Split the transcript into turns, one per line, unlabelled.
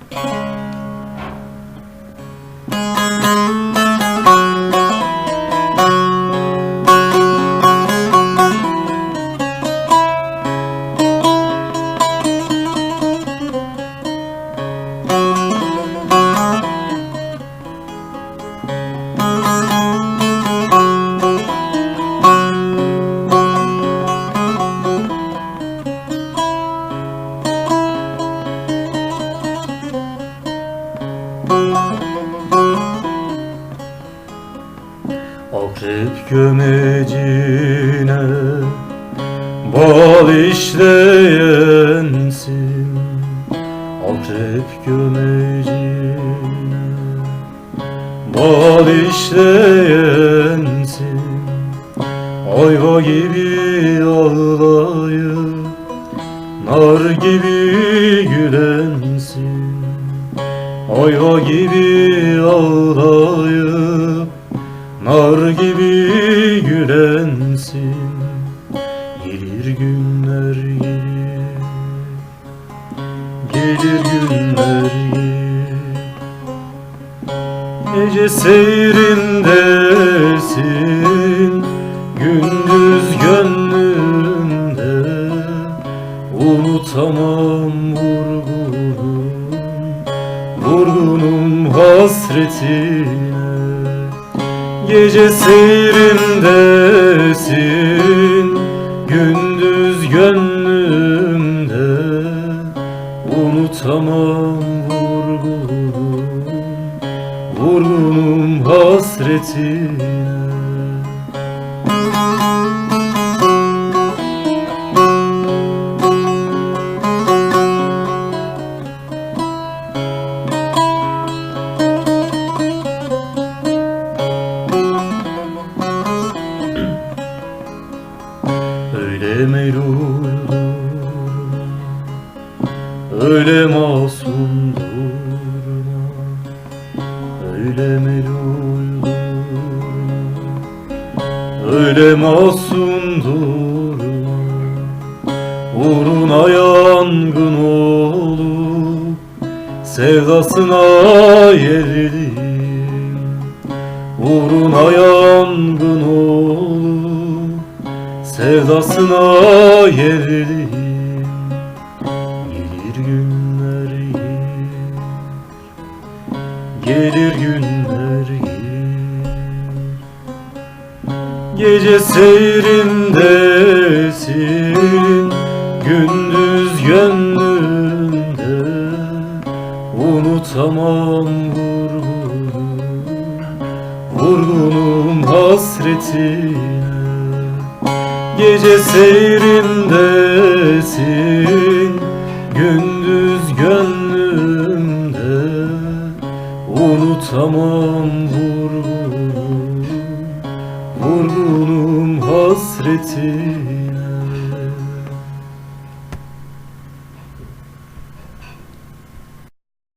Thank you. Akrep gömecine bal işleyensin. Akrep gömecine bal işleyensin. Ayva gibi ağlayıp nar gibi gülensin. Ayva gibi ağlayıp nar gibi gülensin Gelir günler gelir Gelir günler gelir Gece seyrindesin Gündüz gönlümde Unutamam vurgunum Vurgunum hasretine Gece seyrindesin Gündüz gönlümde. Unutamam vurgunum Vurgunum hasretine Öyle masum durma Öyle melul durma Öyle masum durma Uğruna yangın olup Sevdasına yerildim Uğruna yangın olup Sevdasına yerildim Gelir günler gelir Gece seyrindesin Gündüz gönlümde. Unutamam vurgunum Vurgunum hasretine Gece seyrindesin Unutamam vurgunum Vurgunum hasretine